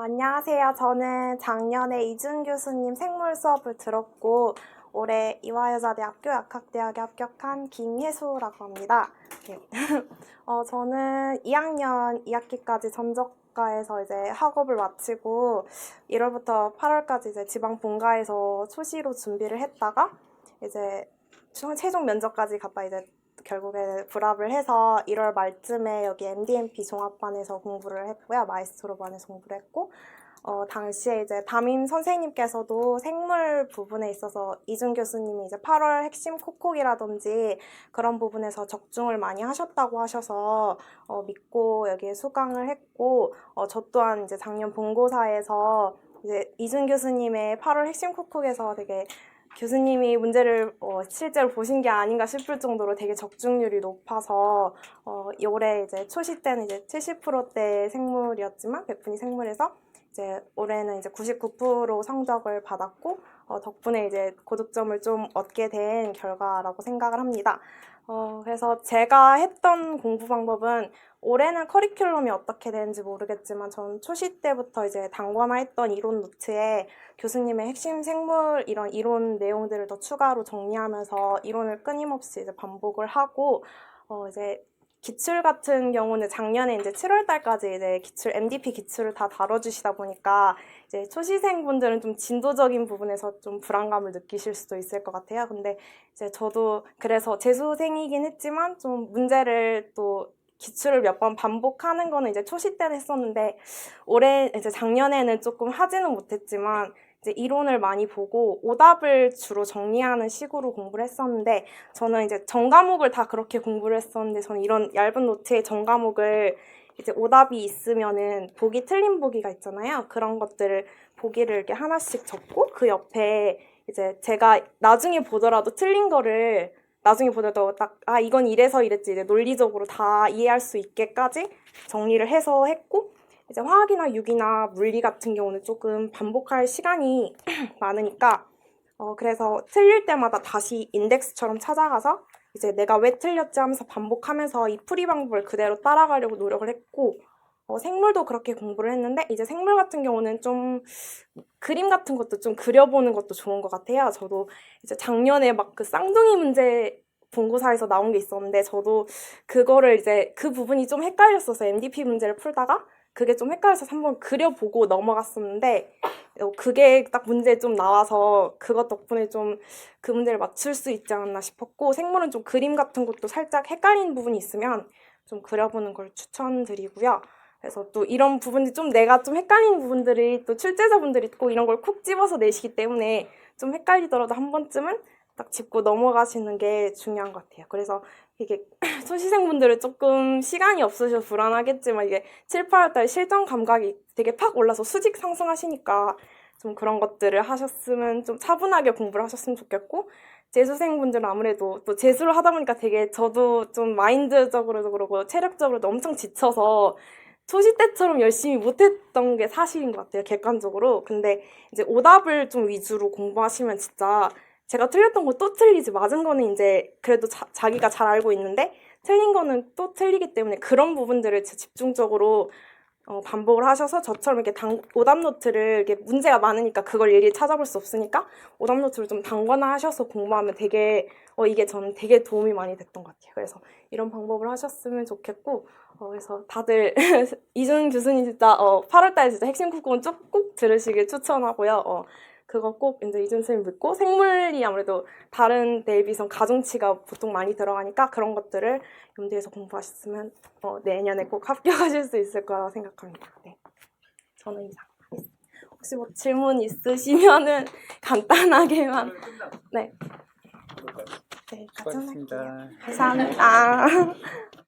안녕하세요. 저는 작년에 이준 교수님 생물 수업을 들었고 올해 이화여자대학교 약학대학에 합격한 김혜수라고 합니다. 네. 어, 저는 2학년 2학기까지 전적가에서 이제 학업을 마치고 1월부터 8월까지 이제 지방 본가에서 초시로 준비를 했다가 이제 중- 최종 면접까지 갔다 이제 결국에 불합을 해서 1월 말쯤에 여기 MDMP 종합반에서 공부를 했고요. 마이스트로반에서 공부를 했고 어, 당시에 이제 담임 선생님께서도 생물 부분에 있어서 이준 교수님이 이제 8월 핵심 콕콕이라든지 그런 부분에서 적중을 많이 하셨다고 하셔서 어, 믿고 여기에 수강을 했고 어, 저 또한 이제 작년 본고사에서 이제 이준 교수님의 8월 핵심 콕콕에서 되게 교수님이 문제를 어, 실제로 보신 게 아닌가 싶을 정도로 되게 적중률이 높아서 어, 올해 이제 초시 때는 이제 70%대 생물이었지만 백분위 생물에서 이제 올해는 이제 99% 성적을 받았고 어, 덕분에 이제 고득점을 좀 얻게 된 결과라고 생각을 합니다. 어, 그래서 제가 했던 공부 방법은 올해는 커리큘럼이 어떻게 되는지 모르겠지만 전 초시 때부터 이제 단권화했던 이론 노트에 교수님의 핵심 생물 이런 이론 내용들을 더 추가로 정리하면서 이론을 끊임없이 이제 반복을 하고 어 이제 기출 같은 경우는 작년에 이제 7월 달까지 이제 기출 MDP 기출을 다 다뤄주시다 보니까 이제 초시생분들은 좀 진도적인 부분에서 좀 불안감을 느끼실 수도 있을 것 같아요. 근데 이제 저도 그래서 재수생이긴 했지만 좀 문제를 또 기출을 몇 번 반복하는 거는 이제 초시 때는 했었는데 올해 이제 작년에는 조금 하지는 못했지만 이제 이론을 많이 보고 오답을 주로 정리하는 식으로 공부를 했었는데 저는 이제 전 과목을 다 그렇게 공부를 했었는데 저는 이런 얇은 노트에 전 과목을 이제 오답이 있으면은 보기 틀린 보기가 있잖아요. 그런 것들을 보기를 이렇게 하나씩 적고 그 옆에 이제 제가 나중에 보더라도 틀린 거를 나중에 보더라도 딱 아 이건 이래서 이랬지 이제 논리적으로 다 이해할 수 있게까지 정리를 해서 했고 이제 화학이나 유기나 물리 같은 경우는 조금 반복할 시간이 많으니까 어 그래서 틀릴 때마다 다시 인덱스처럼 찾아가서 이제 내가 왜 틀렸지 하면서 반복하면서 이 풀이 방법을 그대로 따라가려고 노력을 했고 어 생물도 그렇게 공부를 했는데 이제 생물 같은 경우는 좀 그림 같은 것도 좀 그려보는 것도 좋은 것 같아요. 저도 이제 작년에 막 그 쌍둥이 문제 본고사에서 나온 게 있었는데 저도 그거를 이제 그 부분이 좀 헷갈렸어서 MDP 문제를 풀다가 그게 좀 헷갈려서 한번 그려보고 넘어갔었는데 어, 그게 딱 문제에 좀 나와서 그것 덕분에 좀 그 문제를 맞출 수 있지 않았나 싶었고 생물은 좀 그림 같은 것도 살짝 헷갈리는 부분이 있으면 좀 그려보는 걸 추천드리고요. 그래서 또 이런 부분이 좀 내가 좀 헷갈리는 부분들이 또 출제자분들이 꼭 이런 걸 콕 집어서 내시기 때문에 좀 헷갈리더라도 한 번쯤은 딱 짚고 넘어가시는 게 중요한 것 같아요. 그래서 이게 초시생분들은 조금 시간이 없으셔서 불안하겠지만 이게 7, 8월달 실전 감각이 되게 팍 올라서 수직 상승하시니까 좀 그런 것들을 하셨으면 좀 차분하게 공부를 하셨으면 좋겠고 재수생분들은 아무래도 또 재수를 하다 보니까 되게 저도 좀 마인드적으로도 그러고 체력적으로도 엄청 지쳐서 초시 때처럼 열심히 못했던 게 사실인 것 같아요, 객관적으로. 근데 이제 오답을 좀 위주로 공부하시면 진짜 제가 틀렸던 거 또 틀리지, 맞은 거는 이제 그래도 자, 기가잘 알고 있는데 틀린 거는 또 틀리기 때문에 그런 부분들을 집중적으로 어, 반복을 하셔서 저처럼 이렇게 당, 오답 노트를 이렇게 문제가 많으니까 그걸 일일이 찾아볼 수 없으니까 오답 노트를 좀 단거나 하셔서 공부하면 되게 어, 이게 저는 되게 도움이 많이 됐던 것 같아요. 그래서 이런 방법을 하셨으면 좋겠고 어, 그래서 다들 이준 교수님 진짜 어, 8월달에 진짜 핵심 국공은 꼭 들으시길 추천하고요. 어, 그거 꼭 이제 이준 선생님 믿고 생물이 아무래도 다른 데에 비해서 가중치가 보통 많이 들어가니까 그런 것들을 염두에서 공부하셨으면 어, 내년에 꼭 합격하실 수 있을 거라고 생각합니다. 네. 저는 이상. 혹시 뭐 질문 있으시면은 간단하게만 네. 네, 수고하셨습니다. 감사합니다.